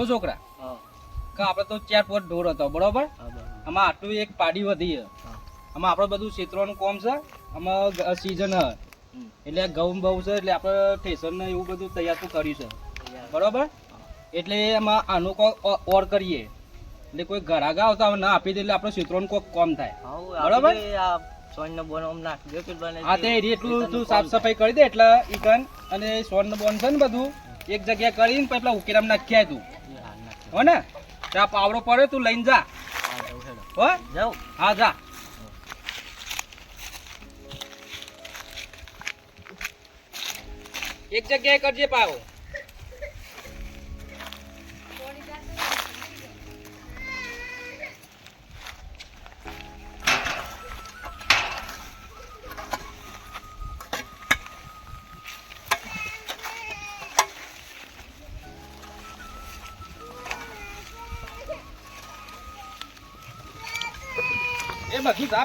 જો છોકરા? કે આપણે તો ચાર પોટ ઢોર હતો બરોબર? આમાં આટલું એક પાડી વધી આમાં આપણે બધું ક્ષેત્રોનું કોમ છે આમાં સિઝન હ. એટલે ઘઉં બહુ છે એટલે આપણે ઠેસર ને એવું બધું તૈયાર તો કર્યું છે. બરોબર? એટલે એમાં આનું કોઈ ઓર કરીએ. એટલે કોઈ ઘરાગા આવતા ના આપી દે એટલે આપણે ક્ષેત્રોનું કોઈ કોમ થાય. બરોબર? સોનનો બોન આમ નાખી દો કે બને હા તે તે એટલું તું સાફ સફાઈ કરી દે એટલે ઈકન અને સ્વર્ણ બોન છે ને બધું એક જગ્યા કરીને પછી પેલા ઉકેરામ નાખ્યા આય તું. એ હાલ નાખી. હો ને? ત્યાં પાવડો પડે તું લઈને જા. હા, જાઉં? હા જા. એક જગ્યાએ કરજે પાવ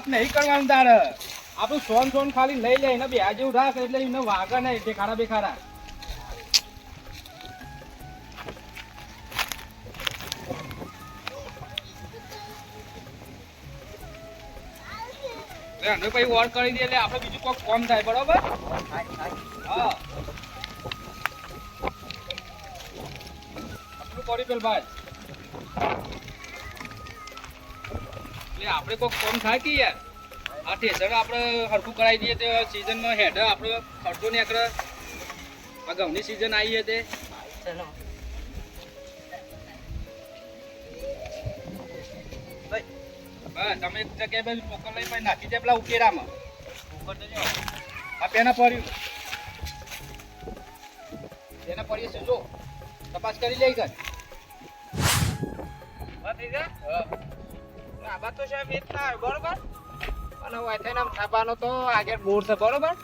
બધી નહીં કરવાનું તારે. આપણું સોન સોન ખાલી લઈ લે, એને બે જેવું રાખ, એટલે એને વાગે નહીં દેખાડા બેખાડા. વોર કરી દે એટલે આપણે બીજું કોઈ કોમ થાય, બરોબર? હા. કરી પેલ ભાઈ. એટલે આપણે કોઈ કોમ થાય કે યાર? આ ઠેસર આપણે હરખું કરાવી દઈએ તો સિઝનમાં હેડ આપણે ખર્ચો ને એકર. આ ઘઉંની સિઝન આવી તે. ચાલો. તમે એક જગ્યાએ ટોકન લઈ પછી નાખી દે પેલા ઉકેરામાં. ઉપર તો. આ પેના પડ્યું. પેના પડીએ છે જો? તપાસ કરી લઈ ગઈ? આબા તો સાહેબ એ જ બરોબર? અને આમ તો આગળ બોર છે બરોબર?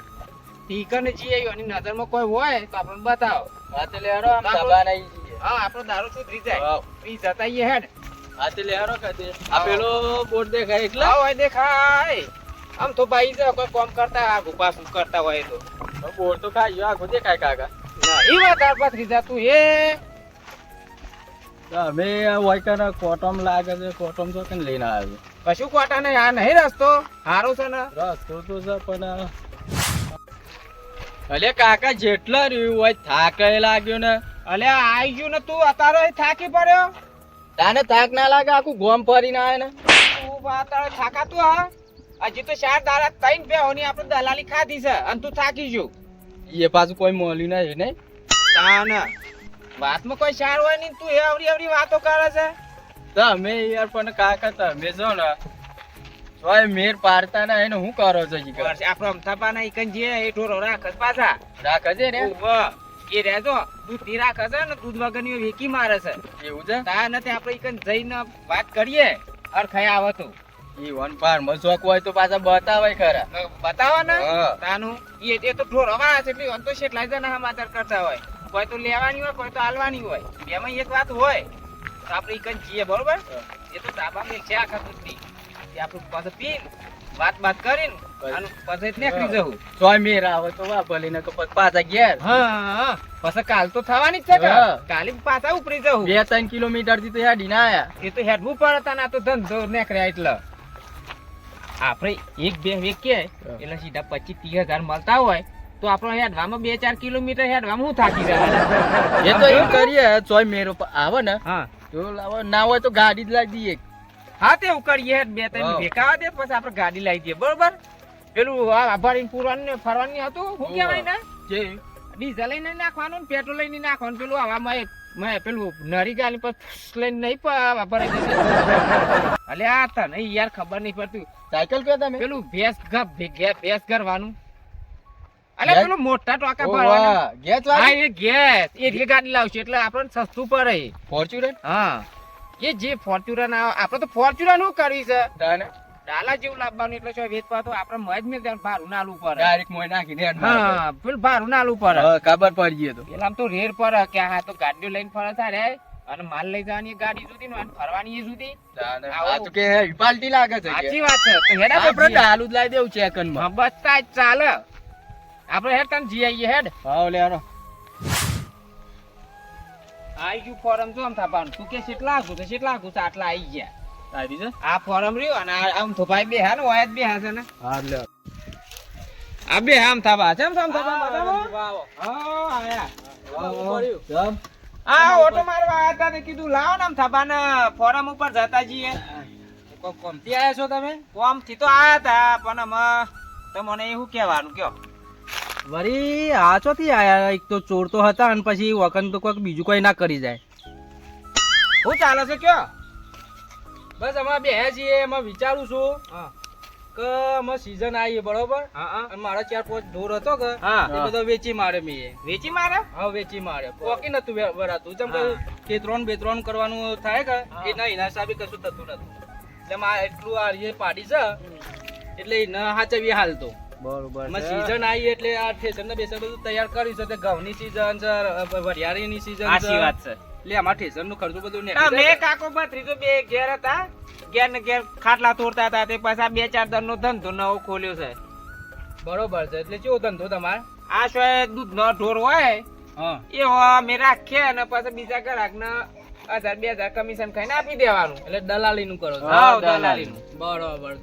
ટીકર ને એની નજરમાં કોઈ હોય તો આપણને બતાવો. હા, તે આમ આપણો- દબાણ આઈ હા આપણો દારૂ સુધરી જાય? હાઉ. જતાઈએ હેડ. હા, તે કદે. આ પેલો બોર્ડ દેખાય એકલા? હા હોય દેખાય. આમ તો ભાઈ છે કોઈ કોમ કરતા આ ગુપા શું કરતા હોય તો. બોર્ડ તો ખાઈ ગયો, આખો દેખાય કાકા. ના ઈ વાત આ એ તો અમે વાયકાના કોટમ લાગે છે કોટમ તો કઈ લઈને આવે કશું કોટા નહીં આ નહીં રસ્તો. સારું છે ને. રસ્તો તો છે પણ અલે કાકા જેટલા રહ્યું હોય થાકે લાગ્યો ને. અલે આવી ગયું ને તું અત્યારે થાકી પડ્યો? તાને થાક ના લાગે આખું ગોમ ફરીને આવે ને? તું અત્યારે થાકાતું હા? હજી તો ચાર દાડા ત્રણ બેહોની આપણે દલાલી ખાધી છે અને તું થાકી ગયો. એ પાછું કોઈ મોલ્યું નહીં નહીં તાન. વાતમાં કોઈ સાર હોય નહીં તું એ અવરી અવરી વાતો કરે છે. તમે યાર પણ કાકા તમે જો ને ભાઈ મેર પાડતા ના એને હું કરો છો જી કરશે આપણો અમથાપા ના ઈકન જે એ ઢોરો રાખે પાછા. રાખે છે ને એ રહેજો. દૂધની રાખે છે ને દૂધ વગરની વેકી મારે છે. એવું છે? તા નથી આપણે ઈકન જઈને વાત કરીએ. અરખાઈ આવો તો. ઈ વન પાર મજોક હોય તો પાછા બતાવે ખરા. બતાવો ને હા. તાનું એ તો ઢોર છે એટલે અંતો શેટ લાઈ ના સમાચાર કરતા હોય. કોઈ તો લેવાની હોય કોઈ તો હાલવાની હોય. એમાં એક વાત હોય તો આપણે કઈ જઈએ બરોબર? એ તો તાબા મેં છે આખા દૂધની એ આપણું પાછું પીન વાત બાત કરીને અને પછી નીકળી જવું. તોય મેર આવે તો ભલે ને પાછા ઘેર. હા હા પછી કાલ તો થવાની જ છે કાલે પાછા ઉપરી જવું. બે ત્રણ કિલોમીટરથી તો હેડી ના આયા. એ તો હેડવું પડે તા ના તો ધંધો નીકળ્યા એટલે. આપણે એક બે વેચીએ એટલે સીધા પચીસ ત્રીસ હજાર મળતા હોય તો આપણો હેડવામાં બે ચાર કિલોમીટર હેડવામાં હું થાકી જાય એ તો એવું કરીએ ચોય મેરો આવે ને હા. જો લાવો ના હોય તો ગાડી જ લાવી દઈએ. હા તે એવું કરીએ બે ત્રણ હા. દે પછી આપણે ગાડી લાવી દઈએ. બરોબર? પેલું આભારી પૂરવાનું ને ફરવાનું હતું? શું કહેવાય ને? જે? ડીઝલ લઈને નાખવાનું પેટ્રોલ લઈને નાખવાનું. પેલું હવામાં મેં પેલું નરી ગાલી પર લઈને નહીં ભરાઈ અલે આ તને યાર ખબર નહીં પડતી. સાયકલ કયો તમે? પેલું ભેંસ ઘર ભેસ ભેંસ કરવાનું અલે પેલો મોટા ટોકા ભરવાના. ગેસ હા એ ગેસ. એ જે ગાડી લાવશે એટલે આપણને સસ્તું પડે. ફોર્ચ્યુનર? હા. એ જે ફોર્ચ્યુનર ના આપણે તો ફોર્ચ્યુનરનું કરી છે? તાને? ડાલા જેવું લાવવાનું એટલે શું વેચ પાતો આપણે મજ મેં ત્યાં ભારું નાલું પડે. ડાયરેક્ટ મોય નાખીને હેડ હા પેલું ભારું નાલું પડે. હા, ખબર પડી ગઈ તો. એટલે આમ તો રેર પર કે હા તો ગાડીઓ લઈને ફરે તારે અને માલ લઈ જવાની ગાડી સુધી અને ફરવાની એ સુધી. આ તો કે પાલટી લાગે છે સાચી વાત છે. તો હેડા આપણે ડાલુ જ લાવી દેવું છે હા બસ તાજ ચાલે. આપણે હેડ તને જી આવીએ હેડ. હા લે હારો. આઈ ગયું ફોરમ જો આમ થાપાનું. તું કે કેટલા આખું છે કેટલા આખું છે આટલા આઈ ગયા. આવી છે આ ફોરમ રહ્યો અને આમ તો ભાઈ બે હા ને ઓય જ બે હા છે ને. હા લે. આ બે આમ થાપા. છે આમ થાપા બતાવો હા આયા. જમ. આ ઓટો મારવા આયા હતા ને કીધું લાવો ને આમ થાપા ને ફોરમ ઉપર જતા જઈએ. કોમથી આયા છો તમે? કોમથી તો આયા હતા પણ આમાં તમને એવું કહેવાનું કયો. વળી આ ચોથી આયા? એક તો ચોર તો હતા અને પછી વખત તો કોઈક બીજું કોઈ ના કરી જાય. શું ચાલે છે કયો? બસ અમે બે છીએ એમાં વિચારું છું કે અમે સીઝન આવી બરોબર? હા હા. અને મારા ચાર પાંચ ઢોર હતો કે હા. એ બધો વેચી મારે મેં. વેચી મારે? હા વેચી મારે. પોકી નતું ભરાતું જેમ કે ત્રણ બે ત્રણ કરવાનું થાય કે હા. એના એના હિસાબે કશું થતું નતું. એટલે મારે એટલું આ પાડી છે એટલે ન હાચવી હાલતો બરોબર સીઝન આવી એટલે આ ઠેસર ને બેસર બધું તૈયાર કર્યું છે. તે ઘઉંની સીઝન છે વરિયાળીની સીઝન છે. સાચી વાત છે. એટલે આમાં ઠેસરનું ખર્ચું બધું હા, મેં. કાકો ભત્રીજો બે ઘેર હતા. ઘેર ને ઘેર ખાટલા તોડતા હતા. તે પાછા બે ચાર દન નો ધંધો નવો ખોલ્યો છે. બરોબર છે. એટલે કેવો ધંધો તમારે? આ શું દૂધ નો ઢોર હોય હા. એ અમે રાખીએ અને પાછા બીજા ગ્રાહક ને હજાર બે હજાર કમિશન ખાઈને આપી દેવાનું. એટલે દલાલી નું કરો દલાલી. દલાલીનું. બરોબર.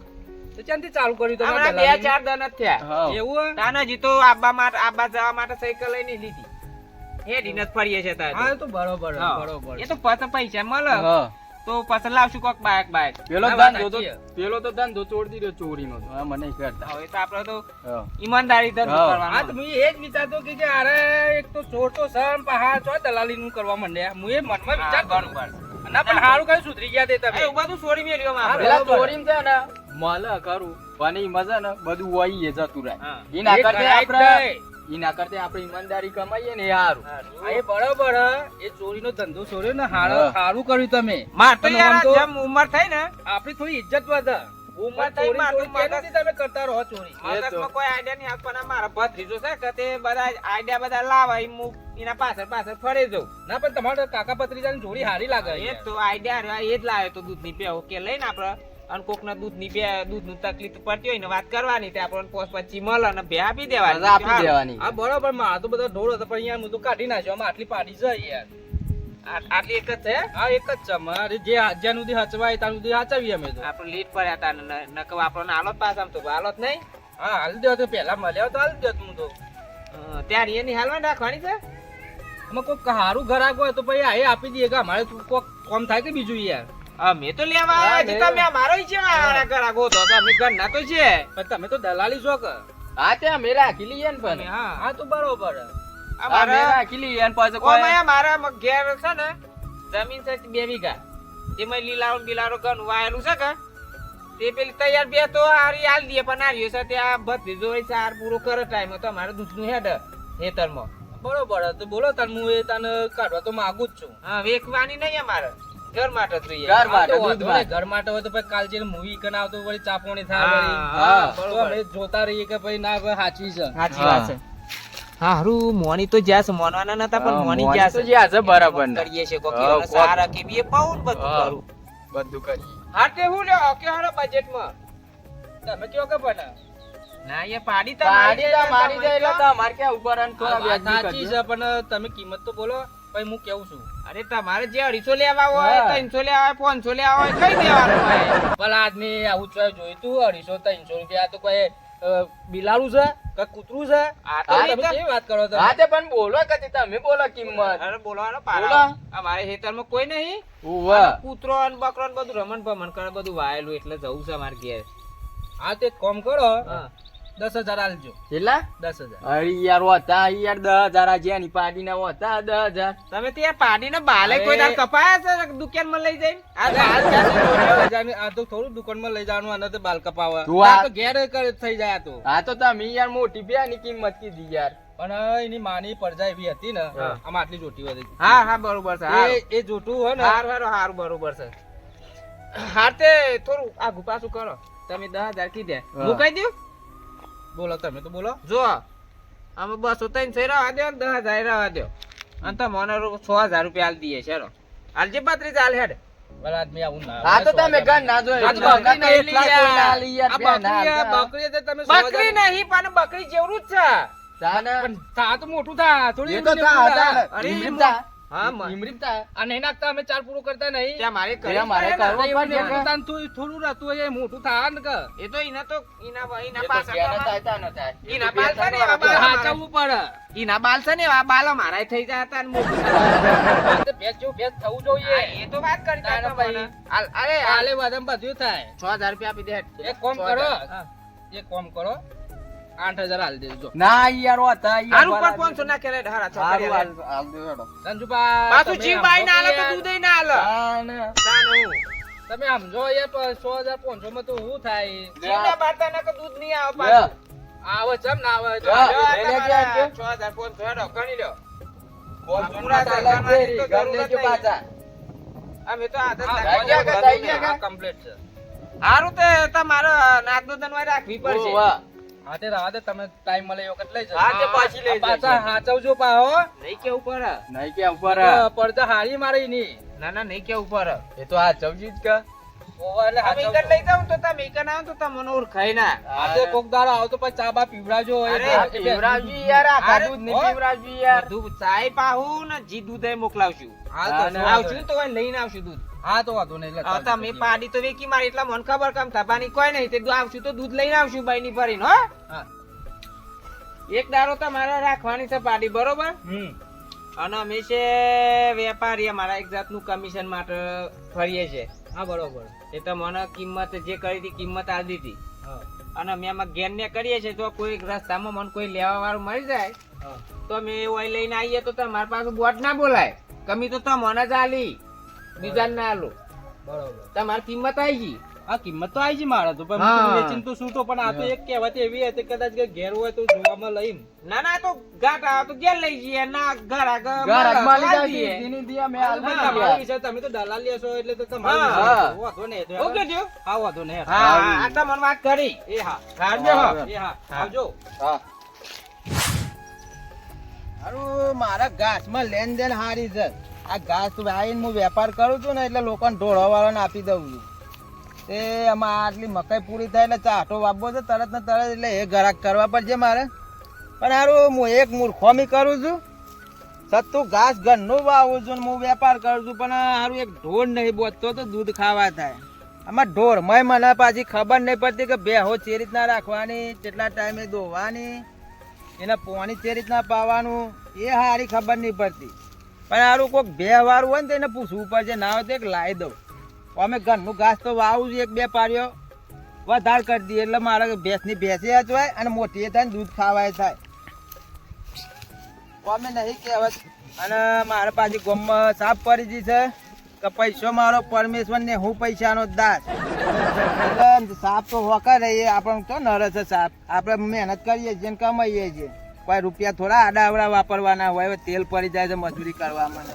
તો ચાલુ કર્યું તમે બે ચાર દન જ થયા. એવું હે? તાનાજી તો આબા માટે આબા જવા માટે સાયકલ લઈને લીધી. હેડીને જ ફરીએ છે તાર. હા એ તો બરોબર બરોબર એ તો પછી પૈસા મળે. તો પછી લાવશું કોક બાઈક બાઈક. પેલો ના, વાત ધંધો તો સાચી છે. પેલો તો ધંધો છોડી દીધો ચોરીનો તો. મને કરતા. હવે તો આપડે તો ઈમાનદારી ધંધો હા. હા તો હું એ જ વિચારતો કે અરે એક તો ચોર તો સમ પહાડ ચો દલાલી નું કરવા માંડ્યા હું એ મનમાં વિચાર ના પણ સારું કઈ સુધરી ગયા તે તમે. એવું બધું છોડી મેળ્યો પેલા બરોબર. ને? મળે કરું. પણ મજા ને બધું વહી જતું રહે. એના કરતે આપણે એના કરતે આપણે ઈમાનદારી કમાઈએ ને એ સારું એ બરોબર. એ ચોરીનો ધંધો છોડ્યો ને હારું. હારું કર્યું તમે. માટે યાર જેમ ઉંમર થઈ ને આપણી થોડી ઇજ્જત વધે. ઉંમર થઈ ચોરી તમે કરતા રહો ચોરી? મગજમાં કોઈ આઈડિયા નહીં પણ મારા ભત્રીજો છે કે તે બધા આઈડિયા બધા લાવે હું એના પાછળ પાછળ ફરે જઉં. ના પણ તમારે કાકા પત્રીજાની જોડી હારી લાગે એ તો આઈડિયા એ જ લાવ્યો તો દૂધની બે ઓકે લઈને આપણે અને કોકના દૂધની બે દૂધનું તકલીફ પડતી હોય ને વાત કરવાની તે આપણને પોસ પછી મળે અને બે આપી દેવાની. આપી દેવાની. હા બરોબર મારા તો બધા ઢોળો હતો પણ યાર હું તો કાઢી નાખ્યો. આમાં આટલી પાડી જાય યાર આટલી એક જ છે? હા એક જ છે. અમારે જે જ્યાં સુધી હચવાય ત્યાં સુધી હચવીએ અમે તો. આપણે લીટ પડ્યા હતા ને આપણને હાલત પાસ પાછા આમ તો હાલત નહીં. હા હાલ દો તો પેલા મળ્યો તો હાલ દો હું તો. ત્યારે એની હાલમાં રાખવાની છે? અમે કોઈક સારું ઘર હોય તો પછી આ આપી દઈએ કે અમારે કોક કોમ થાય કે બીજું યાર. અમે તો લેવા આવ્યા છે તમે અમારો જ છે વાળા ઘર આગો તો અમે ઘરના તો છે. પણ તમે તો દલાલી છો કે? હા તે અમે રાખી લઈએ ને પણ. હા. હા તો બરોબર. હે. અમે અમારા રાખી લઈએ ને પછી કોઈ મારા ઘેર છે ને જમીન છે બે વીઘા. તેમાં લીલારો ને બિલારો ઘર વાયેલું છે કે? તે પેલી તૈયાર બે તો હારી હાલ દે પણ હાર્યો છે ત્યાં બધી હોય હાર પૂરો કરે ટાઈમ તો અમારે દૂધનું હેડ હેતરમાં બરોબર. તો બોલો તને હું એ તને કાઢવા તો માગું જ છું. હા વેકવાની નહીં અમારે. ઘર માટે જોઈએ ઘર માટે, દૂધ માટે. ઘર માટે હોય તો પછી કાલ જે મૂવી કન આવતો વળી ચાપોણી થાય હા, તો અમે જોતા રહીએ કે ભાઈ ના ભાઈ સાચી છે. સાચી વાત છે. હા હારું મોની તો જ્યાં છે મોનવાના નતા પણ મોની જ્યાં છે. જ્યાં છે બરાબર કરીએ છે કોક. સારા કે બી પાઉન બધું કરું. બધું કરી હા તે હું લ્યો કે હારો બજેટમાં તમે કયો કે બના ના એ પાડી તો પાડી તો મારી જાય એટલે તમારે ક્યાં ઉપર અને થોડા સાચી છે પણ તમે કિંમત તો બોલો પછી હું કેવું છું? અરે તમારે જે અઢીસો લેવા હોય. ત્રણસો લેવા હોય પાંચસો લેવા હોય કઈ દેવાનું હોય? ભલા આદમી આવું ચોય જોયું તું અઢીસો ત્રણસો રૂપિયા તો કોઈ બિલાડું છે કે કૂતરું છે? આ તો તમે કેવી વાત કરો તમે હા તે પણ બોલો કદી તમે બોલો કિંમત. અરે બોલવાનો બોલો. પાડો અમારે ખેતરમાં કોઈ નહીં. ઉવા. કૂતરો અને બકરો ને બધું રમણ ભમણ કરે બધું વાયેલું એટલે જવું છે અમારે ઘેર. હા તે કોમ કરો. હા. દસ હજાર આલજો. કેટલા? દસ હજાર. અરે યાર હોતા યાર દસ હજાર આ જેની પાડીના હોતા દસ હજાર. તમે ત્યાં પાડીને બાલે કોઈ દાડ કપાયા છે દુકાનમાં લઈ જઈને? આ બાલ આ ક્યાંથી હજારની- આ તો થોડું દુકાનમાં લઈ જવાનું અને તો બાલ કપાવા. આ- આ તો ઘેર થઈ જાય તો. હા તો તમે યાર મોટી બેની કિંમત કીધી યાર. પણ એની માની પરજા એવી હતી ને આમ આટલી જોટી હતી હા હા બરોબર છે. એ એ જોટું હોય ને. હારું હારું હારું બરોબર છે. હાર તે થોડું આગુ પાછું કરો. તમે દસ હજાર કીધે. હા. હું કહી દઉં બોલો તમે તો બોલો. જો આમાં બસો ત્રણ સો રહેવા દો દસ હજાર રહેવા દો અને તો મને છ હજાર રૂપિયા હાલ દઈએ છે હાલજે બત્રીસ હાલ હેડ. બકરી નહીં પણ જેવડું જ છે. થા તો મોટું થા. થોડી હા નાખતા અમે ચાર પૂરું કરતા નહીં. ત્યાં મારે કરવો પડે તું થોડું રહેતું એ મોટું થાય ને એ તો તો ન થાય. ને, બાલ. પડે. ઈના બાલ છે ને એવા બાલ મારા થઈ જાય હતા ને મોટું ભેંસ થવું જોઈએ. એ તો વાત કરતા ભાઈ. અરે હાલ. વાદમ બધું થાય. છ હજાર રૂપિયા આપી દે. એક કોમ કરો. એક કોમ કરો. આઠ હજાર હાલ દેજો ના યાર હતા યાર. ઉપર પાંચસો નાખેલા છે, હારા છો હાલ, હાલ દો હેડો. સંજુબા પાછું જીવ બાઈ ના આલે તો કે દૂધેય ના આલે. ના ને. તમે સમજો યાર સો હજાર પાંચસો માં તો શું થાય જીવના બારતા ના કે દૂધ નહીં આવે. પાછું. આવે ચમ ના આવે આપજો. છ હજાર પાંચસો હેડો, ગણી લ્યો. તો તો ને. હારું તે તમારે નાગનો દનવાઈ રાખવી પડશે. હા તે દે તમે ટાઈમ મળે એ વખત લઈ જાઓ. હા, તે પાછી લઈ પાછા. હાચવજો પાહો. નહીં કે ઉપર. નહીં કે ઉપર. પડદા હારી મારી ની ના ના નહીં કે ઉપર. એ તો આ ચવજી જ કે મોકલાવશું. લઈને આવશું દૂધ. હા તો વાંધો નહીં ચાલશે. તમે પાડી તો વેકી મારી એટલા મને ખબર કમ થવાની કોઈ નહીં તે આવશું તો દૂધ લઈને આવશું ભાઈ ની ભરીને હો. હા. એક દારો તમારે રાખવાની છે પાડી બરોબર? અને અમે છે વેપારી અમારા એક જાતનું કમિશન માટે ફરીએ છે હા બરોબર. એ તો મને કિંમત જે કરી હતી કિંમત આ દીધી. અને અમે આમાં ગેન ને કરીએ છીએ તો કોઈ રસ્તામાં મને કોઈ લેવા વાળું મળી જાય. તો અમે ઓય લઈને આવીએ તો તમારી પાસે બોટ ના બોલાય. કમી તો તમને જ આલી. બીજા ના આલો બરોબર. તમારી કિંમત આવી ગઈ આ કિંમત તો આવી છે મારે તો પણ વેચીને તો શું તો પણ આ તો એક કહેવત એવી હતી કદાચ કે ઘેર હોય તો જોવામાં લઈને. ના ના તો ગાટ આ તો ઘેર લઈ જઈએ ના ઘર આગળ ઘર જાય દઈએ. દીની દિયા મેં આપ્યા. વિશે તમે તો દલાલ લેશો એટલે તો તમારા વાંધો નહીં ઓકે જો. હા વાંધો નહીં હા. આ તો મને વાત કરી. એ હા. હા બેહો. હા. એ હા હા. આવજો. હા. મારા ઘાસમાં લેન દેન હારી છે. આ ઘાસ વાવીને હું વેપાર કરું છું ને એટલે લોકોને ઢોળવાવાળાને આપી દઉં છું. તે આમાં આટલી મકાઈ પૂરી થાય એટલે ચાટો વાપવો છે, તરત ને તરત એટલે એ ગરાક કરવા પડશે મારે. પણ સારું હું એક મૂર્ખોમી કરું છું. સત્તું ઘાસ ઘરનું વાવું છું ને હું વેપાર કરું છું, પણ હારું એક ઢોર નહીં બોતતો તો દૂધ ખાવા થાય. આમાં ઢોરમાં મને પાછી ખબર નહીં પડતી કે બેહો ચે રીતના રાખવાની, કેટલા ટાઈમે દોવાની એને પાણી ચે રીતના પાવાનું, એ સારી ખબર નહીં પડતી. પણ આરું કોઈક બે વાળું હોય ને તેને પૂછવું પડશે. ના હોય તો એક લાવી દઉં. અમે ઘરનું ઘાસ તો વાવું છું, એક બે પાર્યો વધારે કરી દઈએ. એટલે મારે ભેંસની ભેંસે હચવાય અને મોટી થાય ને દૂધ ખાવાય થાય. અમે નહીં કહેવત અને મારે પાછી ગોમમાં સાફ પડી ગઈ છે કે પૈસો મારો પરમેશ્વર ને હું પૈસાનો દાસ. સાપ તો હોકા રહીએ. આપણને તો નરસ છે સાપ. આપણે મહેનત કરીએ છીએ કમાઈએ છીએ. કોઈ રૂપિયા થોડા આડા આવડા વાપરવાના હોય તેલ પડી જાય છે મજૂરી કરવામાં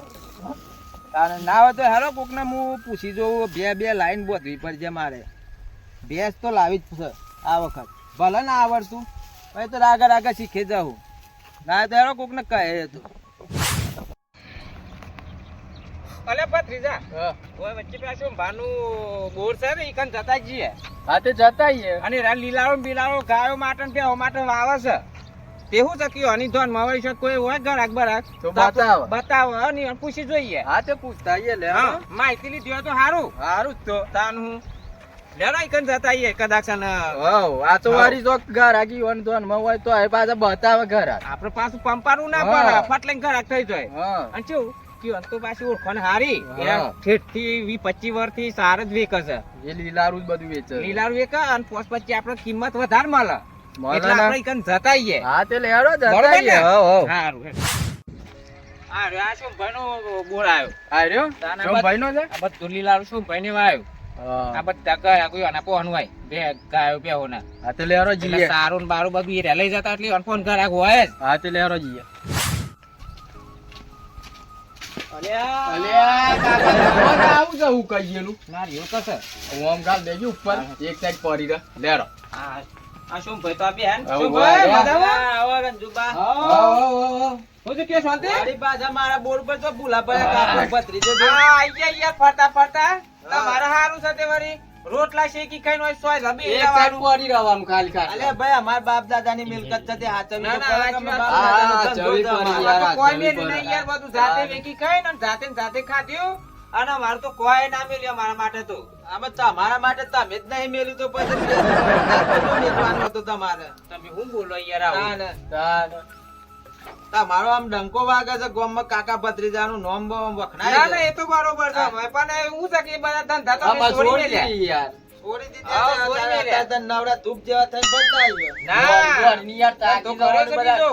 કારણ ના હોય તો હેરો કોકને હું પૂછી જોઉં બે બે લાઈન બોધવી પડશે મારે. ભેંસ તો લાવી જ છે આ વખત. ભલે ના આવડતું પછી તો રાગે રાગે શીખી જાઉં ના તો હેરો કોકને કહે તું. અલે ભત્રીજા ત્રીજા ઓય વચ્ચે પાછું ભાનું બોર છે ને ઈકન જતા જઈએ. હા તે જતા. અને રા લીલાડો ને ગાયો માટે ને માટે વાવે છે. તેવું છે કે આની ધોન માવાળી વળી કોઈ હોય ઘર અકબર તો બતાવો. બતાવો અને પૂછી જોઈએ. હા તે પૂછતા આઈએ લે હા માહિતી લીધી હોય તો સારું સારું જ તો. તાન હું લેડો કન જતા આઈએ કદાચ હવ આ તો વારી જો ઘર આગી વન ધોનમાં હોય તો એ પાછા બતાવે ઘર. આપણે પાછું પંપારું ના હા. પડે ફટ લઈને ગરાક થઈ જાય. અને કેવું? કે અંત તો પાછી ઓળખોને હારી. ઠેઠથી વી પચીસ વર્ષથી સાર જ વેક છે. એ લીલારું જ બધું વેચે લીલારું વેક અને પોસ પછી આપણે કિંમત વધારે મળે. મળે આપણે ઈકન જતા હા તે લેડો જતા બરોબર ને? આઈએ. હવ હવ સારું આ રહ્યો, આ શું ભાઈનો બોર આ રહ્યો? શું ભાઈનો છે? આ બધું શું ભાઈને આ કોઈ હોય બે ગાયો હા તે સારું બારું લઈ જતા એટલે અનફોન ઘરાક હોય જ. હા તે લેરો જઈએ. અલ્યા. અલ્યા કાકા આવું છે હું કહીએલું ના રહ્યું તો છે. હું આમ ગાલ દેજો ઉપર. એક સાઈડ પડી રહે. આ આ શું ભાઈ તો આ બેન શું ભાઈ, ભાઈ મજામાં? મજામાં? આવો રંજુબા હું તો કે શાંતિ? મારી પાછા મારા બોર્ડ પર તો ભૂલા પડ્યા કાકો ભત્રીજો બે. આ આઈ ગયા ફરતા ફરતા. તમારે હારું છે તે વળી રોટલા શેકી ખાઈને હોય સોય રબી એક સાઈડ પડી રહેવાનું ખાલી ખાલી. અલે ભાઈ અમાર બાપ દાદાની મિલકત છે તે પડે કે. બાપ ધંધો કોઈ નહીં યાર, બધું જાતે જાતે જાતે ખાધ્યું. અને મારે તો કોઈ ના મેલ્યો મારા માટે તો આમાં તમારા માટે તમે જ નહીં મેલ્યું તો પછી હતું તમારે તમે શું બોલો યાર? ના, ના. તમારો આમ ડંકો વાગે છે ગામમાં કાકા ભત્રીજાનું નોમ બોમ વખણાય ના ના એ તો બરોબર છે હા. પણ એવું છે કે બધા ધંધા તો છોડી યાર દીધી તો નવરા ધૂપ જેવા થઈને આવ્યો. ના. યાર છે બીજો.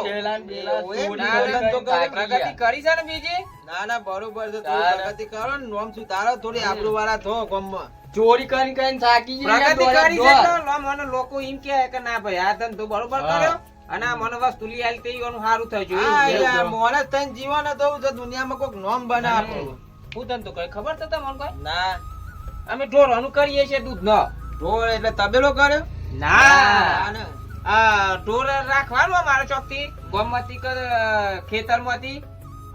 બેલા? ચોરી ના, કરી ના, ધંધો કરી કર્યો, તાકી પ્રગતિ કરી છે ને બીજી? ના ના બરોબર છે તારે. પ્રગતિ કરો ને નોમ સુધારો થોડી આબરૂ વાળા થો ગામમાં. ચોરી કરીને કરીને થાકી જઈએ પ્રગતિ કરી છે તો મને લોકો એમ કહે કે ના ભાઈ આ ધંધો બરોબર કર્યો. અને આ મને વસ્તુ લઈ આલી તે એનું સારું થયું છે. હા એવું. જીવન તો દુનિયામાં કોઈક નોમ બનાવું. હું ધંધો કઈ ખબર છે તમને કોઈ? ના. અમે ઢોરવાનું કરીએ છીએ દૂધ નો ઢોર એટલે તબેલો કર્યો ના. આ ઢોર રાખવાનું અમારે ચોકથી. ગોમમાંથી ખેતર ખેતરમાંથી.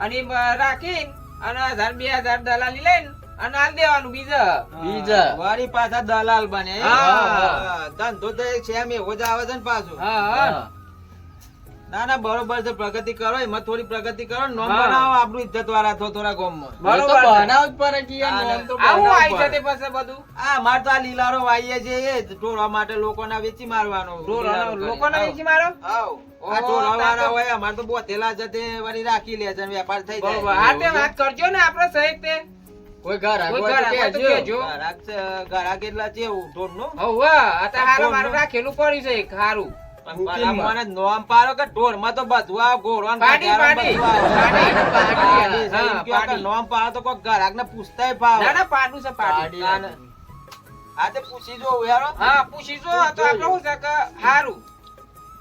અને એમ રાખીને અને હજાર બે હજાર દલાલી લઈને અને હાલ દેવાનું બીજા. બીજા. વારી પાછા દલાલ બને. એમ? ધંધો તો એક સેમ એવો જ આવે છે ને પાછું. હા. ના ના બરોબર છે પ્રગતિ કરો એમાં થોડી પ્રગતિ કરો નોમ બનાવો આપણું ઇજ્જત વાળા થો થોડા ગોમમાં બરોબર. બનાવ જ પડે કે નોમ તો આવું આવી પડે. પાસે બધું? આ માર તો આ લીલારો વાઈએ છે એ જ. માટે લોકોના વેચી મારવાનો. ઢોર લોકોના વેચી મારો? આવ. આ ઓહો, વાળા હોય અમાર તો બોતેલા છે વળી રાખી લે છે વેપાર થઈ બરોબર. જાય તે વાત કરજો ને આપણે સહિત તે. કોઈ ઘર ઘર. ઘરાક છે-. હારું મારું રાખેલું પડ્યું છે એક હારું. પણ નોમ પાડો કે ઢોરમાં તો બધું આવે, ઘોડવાનું પાડી, ગધારામાં પાડી. બધું આવે. પાડી, પાડી છે. હા, એમ કહો કે પાડી. નોમ પાડો તો કોઈ ઘરાકને પૂછતાય ફાવે. ના ના પાડું છે પાડી ના, ના. હા પૂછી જો હા પૂછી જો તો આપણે શું છે કે હારું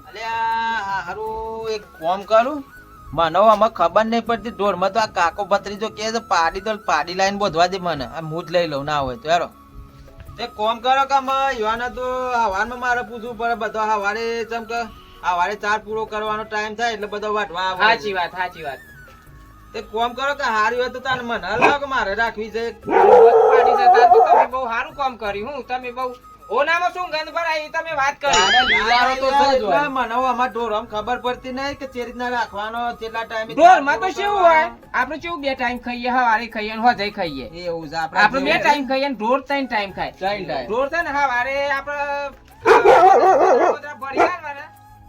અલ્યા હારું એક કોમ કરું મને આમાં ખબર નહીં પડતી ઢોરમાં તો આ કાકો ભત્રીજો કે પાડી તો પાડી લાઈન બોધવા દે મને આ હું જ લઈ લઉં ના હોય તો યારો તે કોમ કરો કે અમે તો હવારમાં મારે પૂછવું પડે બધો હવારે ચમ કે હવારે ચાર પૂરો કરવાનો ટાઈમ થાય એટલે બધો વાટવા આવે. સાચી વાત સાચી વાત. તે કોમ કરો કે હારી હોય તો તને મને લાવો મારે રાખવી છે? પાડી છે તો તમે બહુ સારું કામ કર્યું. હું તમે બહુ ઓનામાં શું ગંધ ભરાય એ તમે વાત કરો. લીલારો તો છે જ હોય. મને આમાં ઢોરમાં ખબર પડતી નહીં કે ચેરી ના રાખવાનો કેટલા ટાઈમે ઢોરમાં તો શું હોય? આપણે શું બે ટાઈમ ખાઈએ હવારે ખાઈએ ને હોજે ખાઈએ. એવું છે આપણે બે ટાઈમ ખાઈએ ને ઢોર ત્રણ ટાઈમ ખાય. ત્રણ ટાઈમ. ઢોર છે ને હવારે આપણે ભરી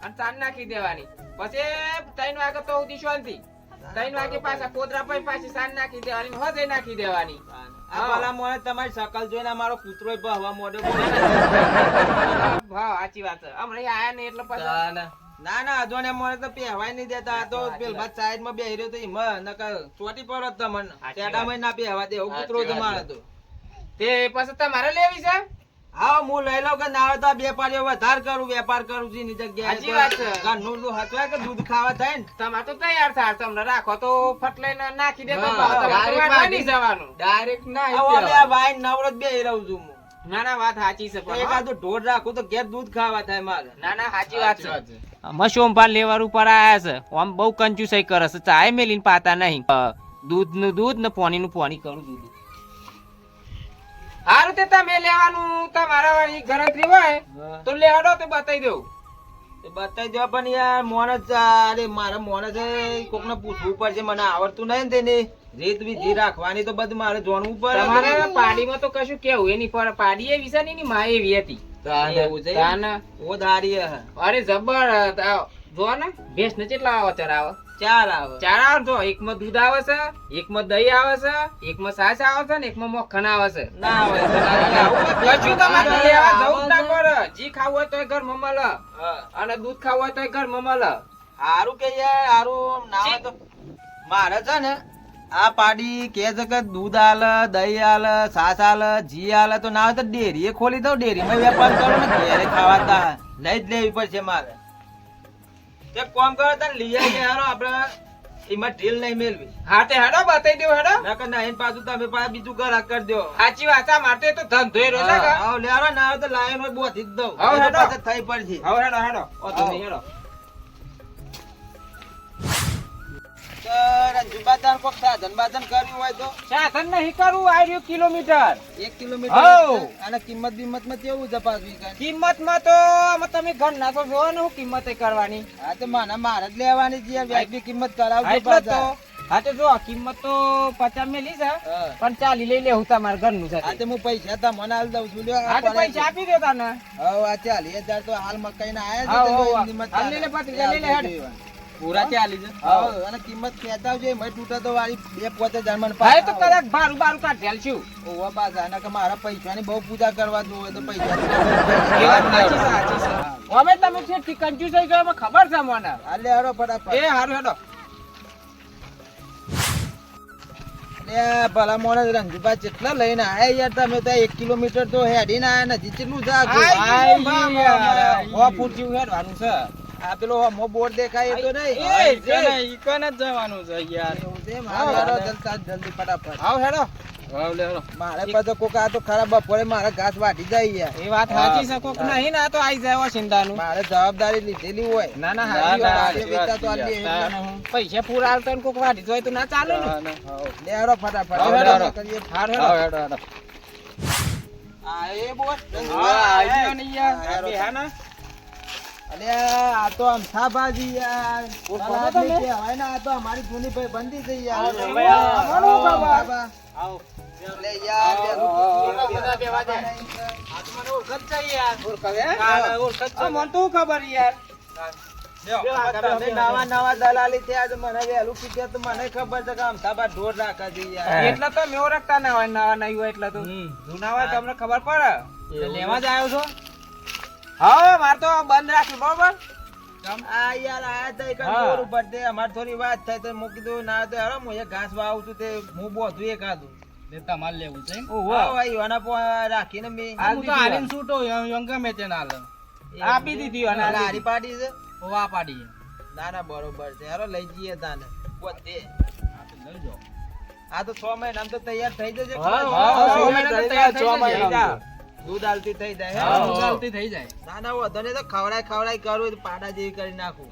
અને તાન નાખી દેવાની. પછી ત્રણ વાગે તો સુધી શાંતિ. ત્રણ વાગે પાછા કોદરા પછી પાછી સાંજ નાખી દેવાની હોજે નાખી દેવાની. આ મોણે તમારી સકલ જોઈને અમારો કૂતરો હવા મોડો હા સાચી વાત છે. હમણાં આયા ને એટલે પછી? ના ના. અજોને મોણે તો પહેવાય નહીં દેતા. તો પેલ બાદ સાઈડમાં બેહી રહ્યો તો એમાં નકર ચોટી પડો તમને. સાચી ટેડામાં ના પહેવા દે એવું કૂતરો સાચી છે વાત મારે છે. તો તે પછી તમારે લેવી છે? હા હું લઈ લઉં કે ના આવતા વેપારીઓ વધારે કરું વેપાર કરું છું એની જગ્યાએ. સાચી વાત છે. ઘરનું હચવાય કે દૂધ ખાવા થાય ને? તમારે તો તૈયાર થાય. તમને રાખો તો ફટલે નાખી દે નહીં જવાનું. ડાયરેક્ટ ના આ હવે આ વાઈન નવરો બે રહું છું હું. ના ના વાત સાચી છે પણ. એકાદું ઢોર રાખું તો ઘેર દૂધ ખાવા થાય મારે. ના ના સાચી વાત છે. મશોમ પાલ લેવર ઉપર આયા છે. આમ બહુ કંચુસાઈ કરે છે ચાય મેલીને પાતા નહીં. દૂધનું દૂધ ને પોણી નું પાણી કરું દૂધ હારું તે તમે લેવાનું તમારા ગણતરી હોય. તો લેવાડો તો બતાવી દઉં. બતાવી દેવા પણ યાર મોણસ અરે મારા મોણસ કોકને પૂછવું પડશે. મને આવડતું નહીં તેને. રીત વિધિ રાખવાની તો બધું મારે જાણવું તમારે પડે પાડીમાં તો કશું કેવું એની પર પાડી એ વિશે ની માં એવી હતી. અરે જબર જો ને ભેંસ ને કેટલા આવે ત્યારે આવે ચાર આવે. ચાર આવે જો એકમાં દૂધ આવે છે એકમાં દહીં આવે છે એકમાં છાશ આવે છે ને એકમાં મક્ખન આવે છે. ના આવે. કશું તમારે લેવા જવું ના પડે. જી ખાવું હોય તોય ઘર મમલ અને દૂધ ખાવું હોય તોય ઘર મમલ હારું કે યાર હારું. ના હોય તો મારે છે ને આ પાડી કે છે કે દૂધ આલે દહીં આલે સાસ આલે ઘી આલે તો ના હોય તો ડેરીએ ખોલી દઉં. ડેરીમાં વેપાર કરો ને ઘેરે ખાવા તા. લઈ જ લેવી પડશે મારે. તે કોમ કરો તને લઈ આવીએ હારો આપણે એમાં ઢીલ નહીં મેળવી. હા તે હેડો બતાવી દો હેડો. નકર ના એને પાછું તમે પાછા બીજું ઘર કરી દો. સાચી વાત આ માટે તો ધંધો રહ્યો છે કે. લે હારો ના તો લાયન હોય બોધી જ દઉં. હાવ હેડો. થઈ પડશે. હવે હેડો હેડો. ઓ તમે હેડો. તો કોક સાધન બાધન કર્યું હોય તો? સાધન નહીં કરવું આ કિલોમીટર. એક કિલોમીટર અને કિંમત બિંમતમાં કેવું છે પાછું ઈ કાંઈ? તો તમે ઘરના તો જોવો ને હું કિંમત કરવાની. હા તો મને મારે જ લેવાની છે વ્યાજબી કિંમત કરાવજો તો. હા તો જો કિંમત તો પચાસ મેલી છે પણ ચાલી લઈ લેવું તમારે ઘરનું છે હા તે. હું પૈસા તમને હાલ દઉં છું. હા તો પૈસા આપી દો તને. આ ચાલી હજાર તો હાલ મકાઈ ના હા, આયા છે હા, હા. હાલ લઈ લે. લઈ લે, પૂરા ચાલી છે. અને કિંમત કહેતા આવજો એમાં તૂટે તો વાળી બે પોતે હજાર મને તો કદાચ બારું બારું કાઢેલ છું. આવે. ઓવા પાછા અને કે મારા પૈસાની બહુ પૂજા કરવા જોવે તો પૈસા એ વાત સાચી છે, સાચી છે. અમે તમે છે કંજૂસ થઈ ગયો ખબર છે મને. હાલે હારો ફટાફટ. એ હારું હેડો. લે ભલા મોને રંજુભા કેટલા લઈને આયા યાર તમે તો એક કિલોમીટર તો હેડીને આયા નથી કેટલું છે ફૂટ જેવું હેડવાનું છે. આ પેલો બોર્ડ દેખાય તો નહીં એ, હા, ઈકન જ- જવાનું છે યાર? મારે જલ્દી ફટાફટ આવ હેડો હાવ લે હાલો. મારે પાછો કોક આ તો ખરાબ બપોરે મારે ઘાસ વાટી જાય યાર એ વાત સાચી છે કોક નહીં ને તો આઈ જાય ચિંતાનું મારે જવાબદારી લીધેલી હોય ના ના વાત. તો આલી. પૈસા પૂરા આવતા ને કોક વાઢી જાય તો ના ચાલે ને. લે ફટાફટ હાલો, હારો કરીએ. હાર હેડો હેડો, હેડો. આ એ બોસ હા, આઈ ગયો ને યાર. હા, હારો. બે હા ને? અલે આ તો અમથાબાજી યાર ઓળખો ભલા છો તમે? કહેવાય ને આ તો અમારી જૂની ભાઈ બંધી થઈ યાર આવો, આવો, આવો. આવો, આવો, બાબા. બાબા. લે યાર આવો, પેલું આવો, કીધું આવો, બધા યાર, બેવા જાય. બાબા નહીં. ઓળખાવે, હે? હા, હા, ઓળખત છે. મને તો ખબર યાર નવા નવા દલાલી થયા તો મને વહેલું કીધું તો મને ખબર છે કે અમથાબા ઢોર રાખે છે યાર એટલે તો મેં ઓળખતા ના હોય નવા નહીં હોય એટલે તો જૂના હોય તમને ખબર પડે લેવા જ આવ્યો છો હા મારે તો બંધ રાખ્યું બરોબર? આ યાર આયા તા એક હા. ઉપર તે અમાર થોડી વાત થઈ તો મૂકી કીધું ના તો હેરો હું ઘાસ વાવું છું તે હું બોધું એક આધું. તે તમારે લેવું છે એમ? ભાઈ એના પો રાખીને મેં આ તો હારીને છૂટો યં- યં ગમે તે ના લે આપી દીધી અને પાડી છે. વા પાડી ના ના બરોબર છે. હેરો લઈ જઈએ તાને. પોતે હા, તો લઈ જાઓ. આ તો છ મહિના તો તૈયાર થઈ જશે હા, મહિના તૈયાર. દૂધ આલતી થઈ જાય દૂધ આલતી થઈ જાય. ના ના વધો તો ખવડાય ખવડાય કરું પાડા જેવી કરી નાખું.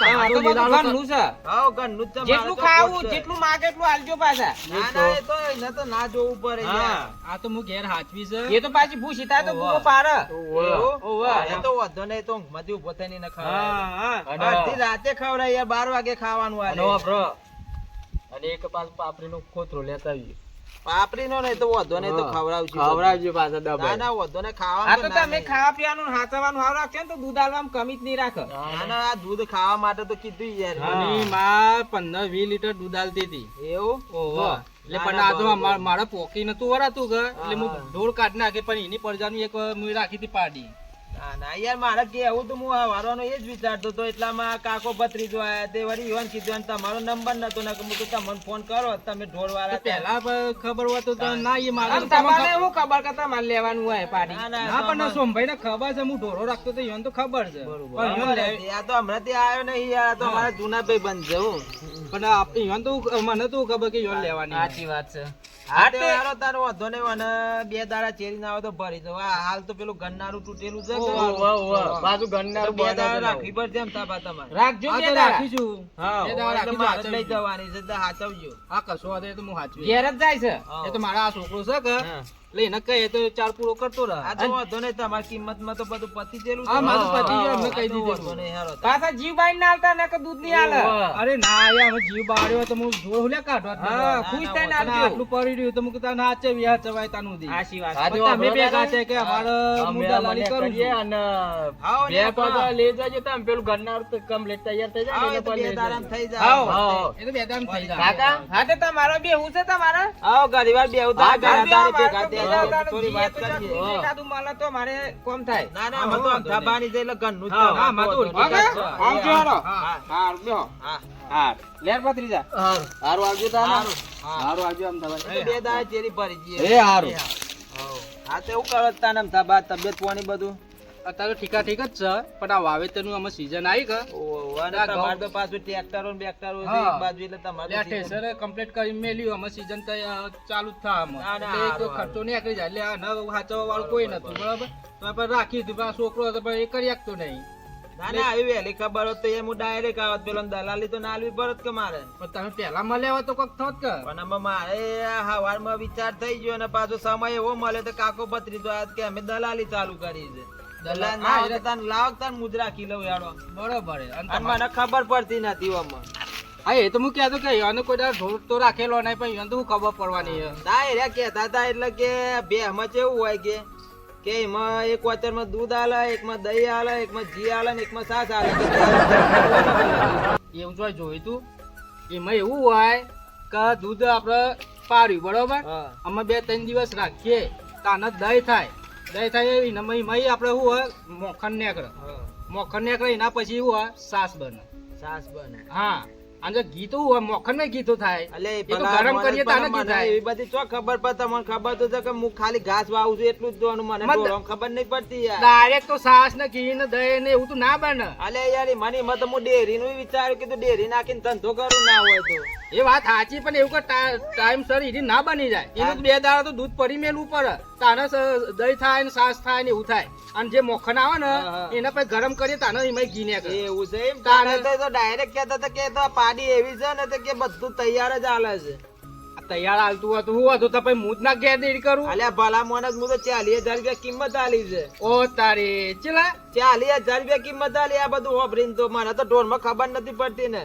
તમારે ઘરનું છે. હા ઘરનું જ છે, જેટલું ખાવું જેટલું માગે એટલું આલજો પાછા. ના ના એ તો એને તો ના જોવું પડે આ તો હું ઘેર હાચવી છે એ તો પાછી ભૂસી થાય તો પાડે. એવું? ઓવા. એ તો વધો નહીં તો ઊંઘમાંથી ઊભો થઈને ખવડાય. અને- અડધી રાતે ખવડાય યાર બાર વાગે ખાવાનું આ આલે. અને એક પાછું પાપડીનો ખોતરો લેતા આવીએ. પાપડીનો નહીં તો વધો નહીં તો ખવડાવજો. ખવડાવજો પાછા ના ના વધો ને આ તો તમે ખાવા પીવાનું ને હાવ રાખજો ને તો દૂધ આલવામાં કમી જ નહીં રાખે. ના ના. આ દૂધ ખાવા માટે તો કીધું યાર. આની માં પંદર વીસ લીટર દૂધ આલતી હતી. એવું? ઓહો. એટલે પણ ના, આ તો મારા પોકી નતું વરાતું કે એટલે હું. હા. ઢોળ કાઢ નાખે પણ એની પરજાનું એક મુઈ રાખી હતી પાડી. ના ના યાર મારે કેવું તો હું આ વારવાનો એ જ વિચારતો હતો. એટલામાં કાકો ભત્રીજો આયા તે વળી ઈવન કીધું અને તમારો નંબર નતો ને તમને ફોન કરો તમે ઢોર વાળા પહેલા ખબર હોત તો ના એ મારે તમારે ખબર- શું ખબર કે તમારે લેવાનું હોય પાડી. ના ના ના પણ સોમભાઈ ને ખબર છે હું ઢોરો રાખતો તો તો ખબર છે. આ તો હમણાં થી આવ્યો નહીં યાર તો હા. જૂના ભાઈ બંધ છે પણ તો મને તો ખબર કે ઈવન લેવાની સાચી વાત છે. બે દાડા ચેરી ના આવે તો ભરી દો. હાલ તો પેલું ગન્નારું તૂટેલું છે ગન્નારું બે દાડા રાખવી પડશે એમ તાબા તમારે. રાખજો બે રાખીશું. હા લઈ જવાની છે હાચવજો. કશો તો હું હાચવી ઘેર જ જાય છે. હા. એ તો મારા આ છોકરો છે કે? હા. એટલે એને તો ચાર પૂરો કરતો રહે આ તો વાંધો નહીં તમારી કિંમતમાં તો બધું પતી છે. હા, મારું પતી ગયું, હા, કહી દીધું. પાછા જીવ બાઈ ના આલતા ને કે દૂધની આલે અરે ના હવે જીવ બાળ્યો તો હું જોર હુલે કાઢો હા. ખુશ ના, થઈને આવજો આટલું પડી રહ્યું તો હું કીધું ના હાચે વ્યાહ ચવાય તાનું દી. આશી વાત હા, તમે ભેગા છે કે અમારે મુંડા હું મને કરું છે અને બે. પાછા લઈ જજો તમે પેલું ગન્નાર તો complete તૈયાર થઈ જાય ને તો એટલે બે લઈ થઈ જાય હા. એ તો બે થઈ જાય. કાકા હા તો તમારો બે હું છે તમારા આવો વાર તો ગાડી બે દાડે અમારે ભેગા વાત તો મારે કોમ થાય ના ના અમે તો અમથાબાની છે એટલે ઘરનું જ હા. આમ જો લેર હારું. હારું આવજો તાને. હારું. હા. આવજો આમ તો બે દાડે ચેરી ભરી જઈએ. એ હારું. હા. તો એવું કરો તાને અમથાબા તબિયત પાણી બધું અત્યારે ઠીકા ઠીક જ છે પણ આ વાવેતરનું અમે સીઝન આવી કે તમારે તો પાછું ટ્રેક્ટરો બેક્ટરો એક બાજુ એટલે તમારે ઠેસરે complete કરી મેલ્યું. અમે સીઝન ચાલુ જ થાય અમે. એટલે એક ખર્ચો ખર્ચો આકરી જાય. એટલે ન વાંચવા વાળું કોઈ નતું બરાબર. તો પણ રાખી દીધું પણ છોકરો હતો પણ એ કરી શકતો નહીં. ના ના આવી વહેલી ખબર હોત તો એ હું ડાયરેક્ટ આવત. પેલો દલાલી તો ના આલવી પડત કે મારે? પણ તમે પેલા મળ્યા હોય તો કોક થોત કે. પણ મારે હવારમાં વિચાર થઈ ગયો અને પાછો સમય એવો મળે તો કાકો પતરી તો આજ કે અમે દલાલી ચાલુ કરી છે. ખબર પડતી નથી હા એ તો હું કહેતો કે એને કોઈ દાડો ઢોર તો રાખેલો નહીં પણ તો શું ખબર પડવાની છે. ના કહેતા હતા એટલે કે બે એમાં કેવું હોય કે કે એમાં એક વાતરમાં દૂધ આલે એકમાં દહીં આલે એકમાં ઘી આલે ને એકમાં આલે. એવું જોઈ જોયું તું. એમાં એવું હોય કે દૂધ આપણે પાડ્યું બરોબર? અમે બે ત્રણ દિવસ રાખીએ તાને દહીં થાય. દહીં થાય એનામાં એમાં આપણે શું હોય મોખન નેકળે. હા. મોખન નીકળે એના પછી શું હોય સાસ બને. સાસ બને. હા. અને જો ઘી તો શું હોય મોખન ને ઘી થાય અલે એ તો પેલા ગરમ કરીએ તાને ઘી થાય. એ બધી તો ખબર પડે તમને ખબર તો છે કે હું ખાલી ઘાસ વાવું છું એટલું જ જોવાનું મને. ખબર નહીં પડતી યાર. ડાયરેક્ટ તો સાસ ને ઘી ને દહીં ને એવું તો ના બને. અલે યાર મને મત હું ડેરી નું વિચાર્યું કે તું ડેરી નાખીને ધંધો કરું ના હોય તો. એ વાત સાચી પણ એવું કે ટાઈમ સર એથી ના બની જાય. એનું બે દાડા તો દૂધ પડી મેલું પડે તાને દહીં થાય ને સાસ થાય ને એવું થાય. અને જે મોખન આવે ને હા. પછી ગરમ કરીએ તાને એમાં ઘી ને એવું છે એમ? તારે તો ડાયરેક્ટ કહેતા હતા કે તો પાડી એવી છે ને તો કે બધું તૈયાર જ આલે છે. તૈયાર હાલતું હતું. હું હતું તો પછી હું જ ના ઘેર દેરી કરું. અલ્યા ભલા મોનસ હું તો ચાલીસ હજાર રૂપિયા કિંમત આલી છે. ઓ તારી ચલા? ચાલીસ હજાર રૂપિયા કિંમત આલી આ બધું વાપરીને તો મને તો ઢોરમાં ખબર નથી પડતી ને.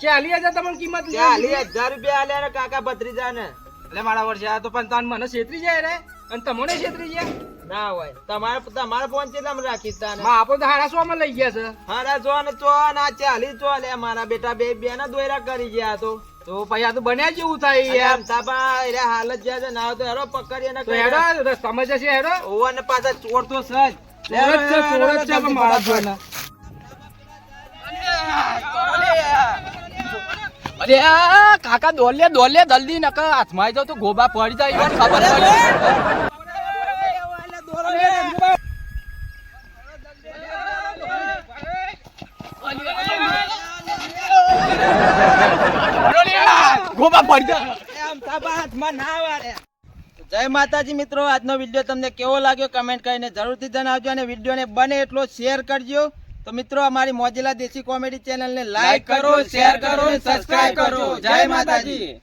ચાલીસ હજાર તમને કિંમત ચાલી હજાર રૂપિયા આલ્યા ને કાકા ભત્રીજા ને એટલે મારા વર્ષે આ તો પણ તાન મને છેતરી જાય રે અને તમને છેતરી જાય ના હોય તમારે તમારે ફોન કેટલામ રાખીશ તાને માં આપો તો હારા સો માં લઈ ગયા છે હારા ચો ને ચો ના ચાલી ચો લે મારા બેટા બે બે ના દોયરા કરી ગયા તો તો પછી આ તો બન્યા જેવું થાય યાર તાપા તાબા એરે હાલત જ્યાં છે ના તો હેરો પકડી એને હેડો રસ્તામાં જશે હેડો ઓવર ને પાછા ચોર તો સજ ચોર જ છે, મારા જોઈને. અરે કાકા દોલે દોલે જલ્દી નક હાથમાં જાવ તો ગોબા પડી જાય ખબર જય માતાજી મિત્રો, આજનો વીડિયો તમને કેવો લાગ્યો? કમેન્ટ કરીને જરૂરથી જણાવજો અને વિડીયોને બને એટલો શેર કરજો. તો મિત્રો અમારી મોજીલા દેશી કોમેડી ચેનલને લાઈક કરો શેર કરો સબસ્ક્રાઇબ કરો. જય માતાજી.